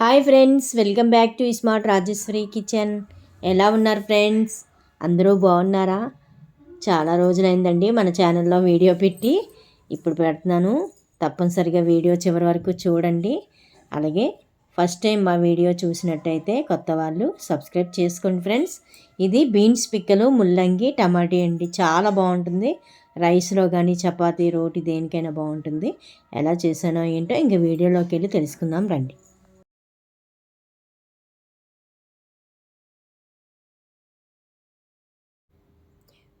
Hi friends welcome back to smart Rajeshwari kitchen. ఎలా ఉన్నారు friends? అందరూ బాగున్నారా? చాలా రోజులైందండి మన ఛానల్లో వీడియో పెట్టి. ఇప్పుడు పెడుతున్నాను. తప్పనిసరిగా వీడియో చివరి వరకు చూడండి. అలాగే ఫస్ట్ టైం మా వీడియో చూసినట్టయితే కొత్త వాళ్ళు సబ్స్క్రైబ్ చేసుకోండి ఫ్రెండ్స్. ఇది బీన్స్ పిక్కలు ముల్లంగి టమాటీ అండి. చాలా బాగుంటుంది. రైస్లో కానీ చపాతీ రోటీ దేనికైనా బాగుంటుంది. ఎలా చేశానో ఏంటో ఇంక వీడియోలోకి వెళ్ళి తెలుసుకుందాం రండి.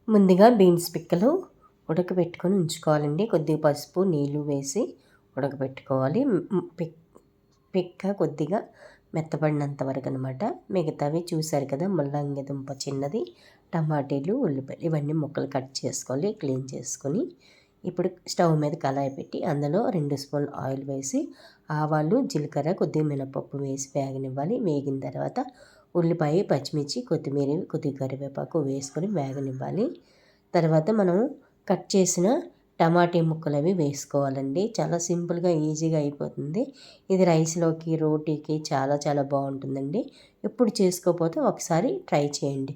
ముందుగా బీన్స్ పిక్కలు ఉడకబెట్టుకొని ఉంచుకోవాలండి. కొద్దిగా పసుపు నీళ్ళు వేసి ఉడకబెట్టుకోవాలి. పిక్ పిక్క కొద్దిగా మెత్తబడినంత వరకు అనమాట మిగతావి చూశారు కదా ముల్లంగి దుంప చిన్నది టమాటీలు ఉల్లిపాయలు ఇవన్నీ ముక్కలు కట్ చేసుకోవాలి క్లీన్ చేసుకొని ఇప్పుడు స్టవ్ మీద కళాయి పెట్టి అందులో రెండు స్పూన్లు ఆయిల్ వేసి ఆవాలు జీలకర్ర కొద్దిగా మినపప్పు వేసి వేగనివ్వాలి. వేగిన తర్వాత ఉల్లిపాయ పచ్చిమిర్చి కొత్తిమీర కొద్దిగా కరివేపాకు వేసుకొని వేగనివ్వాలి. తర్వాత మనం కట్ చేసిన టమాటీ ముక్కలు అవి వేసుకోవాలండి. చాలా సింపుల్గా ఈజీగా అయిపోతుంది. ఇది రైస్లోకి రోటీకి చాలా చాలా బాగుంటుందండి. ఎప్పుడు చేసుకోకపోతే ఒకసారి ట్రై చేయండి.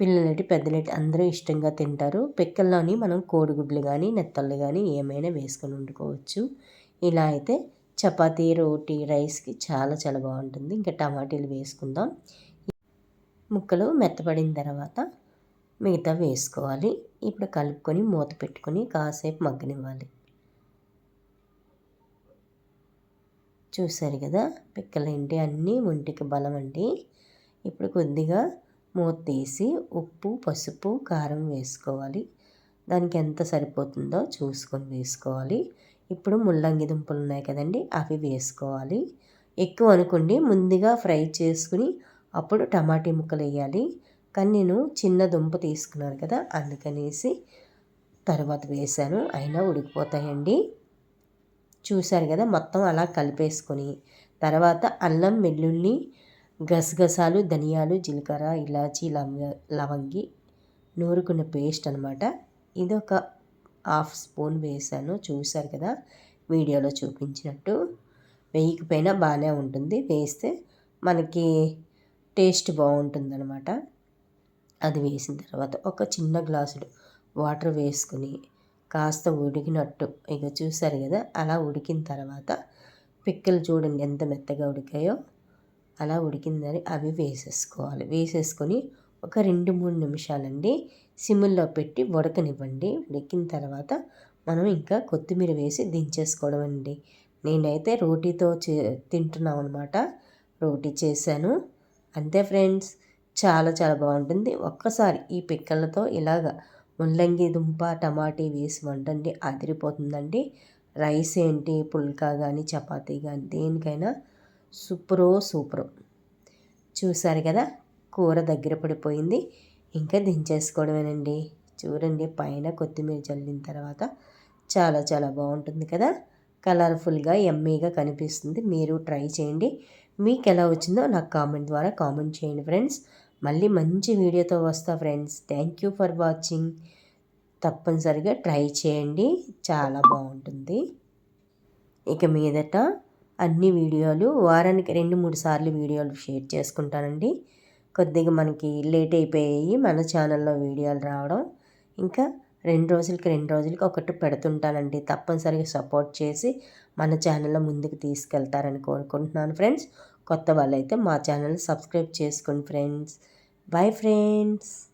పిల్లలటి పెద్దలటి అందరూ ఇష్టంగా తింటారు. పిక్కల్లోని మనం కోడిగుడ్లు కానీ నెత్తళ్ళు కానీ ఏమైనా వేసుకొని వండుకోవచ్చు. ఇలా అయితే చపాతీ రోటీ రైస్కి చాలా చాలా బాగుంటుంది. ఇంకా టమాటీలు వేసుకుందాం. ముక్కలు మెత్తపడిన తర్వాత మిగతా వేసుకోవాలి. ఇప్పుడు కలుపుకొని మూత పెట్టుకొని కాసేపు మగ్గనివ్వాలి. చూసారు కదా పిక్కలేంటి అన్నీ ఒంటికి బలం అండి. ఇప్పుడు కొద్దిగా మూత తీసి ఉప్పు పసుపు కారం వేసుకోవాలి. దానికి ఎంత సరిపోతుందో చూసుకొని వేసుకోవాలి. ఇప్పుడు ముల్లంగి దుంపలు ఉన్నాయి కదండి అవి వేసుకోవాలి. ఎక్కువ అనుకోండి ముందుగా ఫ్రై చేసుకుని అప్పుడు టమాటీ ముక్కలు వేయాలి. కానీ నేను చిన్న దుంప తీసుకున్నాను కదా అందుకనేసి తర్వాత వేసాను అయినా ఉడికిపోతాయండి. చూశారు కదా మొత్తం అలా కలిపేసుకొని తర్వాత అల్లం వెల్లుల్లి గసగసాలు ధనియాలు జీలకర్ర ఇలాచి లవంగి నూరుకున్న పేస్ట్ అనమాట ఇది ఒక హాఫ్ స్పూన్ వేసాను చూశారు కదా వీడియోలో చూపించినట్టు. వేయకపోయినా బాగానే ఉంటుంది. వేస్తే మనకి టేస్ట్ బాగుంటుంది అనమాట అది వేసిన తర్వాత ఒక చిన్న గ్లాసుడు వాటర్ వేసుకుని కాస్త ఉడికినట్టు ఇక చూసారు కదా అలా ఉడికిన తర్వాత పిక్కలు చూడండి ఎంత మెత్తగా ఉడికాయో అలా ఉడికిందని అవి వేసేసుకోవాలి. వేసేసుకొని ఒక రెండు మూడు నిమిషాలండి. సిమ్లో పెట్టి ఉడకనివ్వండి ఉడికిన తర్వాత మనం ఇంకా కొత్తిమీర వేసి దించేసుకోవడం అండి. నేనైతే రోటీతో చే తింటున్నాం అనమాట రోటీ చేశాను. అంతే ఫ్రెండ్స్ చాలా చాలా బాగుంటుంది. ఒక్కసారి ఈ పిక్కలతో ఇలాగ ముల్లంగి దుంప టమాటీ వేసి వండండి. అదిరిపోతుందండి. రైస్ ఏంటి? పుల్కా కానీ చపాతీ కానీ దేనికైనా సూపరో సూపరు. చూసారు కదా? కూర దగ్గర పడిపోయింది. ఇంకా దించేసుకోవడమేనండి. చూడండి పైన కొత్తిమీర చల్లిన తర్వాత చాలా చాలా బాగుంటుంది కదా. కలర్ఫుల్గా ఎమ్మీగా కనిపిస్తుంది. మీరు ట్రై చేయండి. మీకు ఎలా వచ్చిందో నాకు కామెంట్ ద్వారా కామెంట్ చేయండి ఫ్రెండ్స్. మళ్ళీ మంచి వీడియోతో వస్తా friends. Thank you for watching. తప్పనిసరిగా ట్రై చేయండి. చాలా బాగుంటుంది. ఇక మీదట అన్ని వీడియోలు వారానికి రెండు మూడు సార్లు వీడియోలు షేర్ చేసుకుంటానండి. కొద్దిగా మనకి లేట్ అయిపోయాయి మన ఛానల్లో వీడియోలు రావడం. ఇంకా రెండు రోజులకి రెండు రోజులకి ఒకటి పెడుతుంటానండి. తప్పనిసరిగా సపోర్ట్ చేసి మన ఛానల్లో ముందుకు తీసుకెళ్తారని కోరుకుంటున్నాను ఫ్రెండ్స్. కొత్త వాళ్ళైతే మా ఛానల్ సబ్స్క్రైబ్ చేసుకోండి ఫ్రెండ్స్. Bye friends.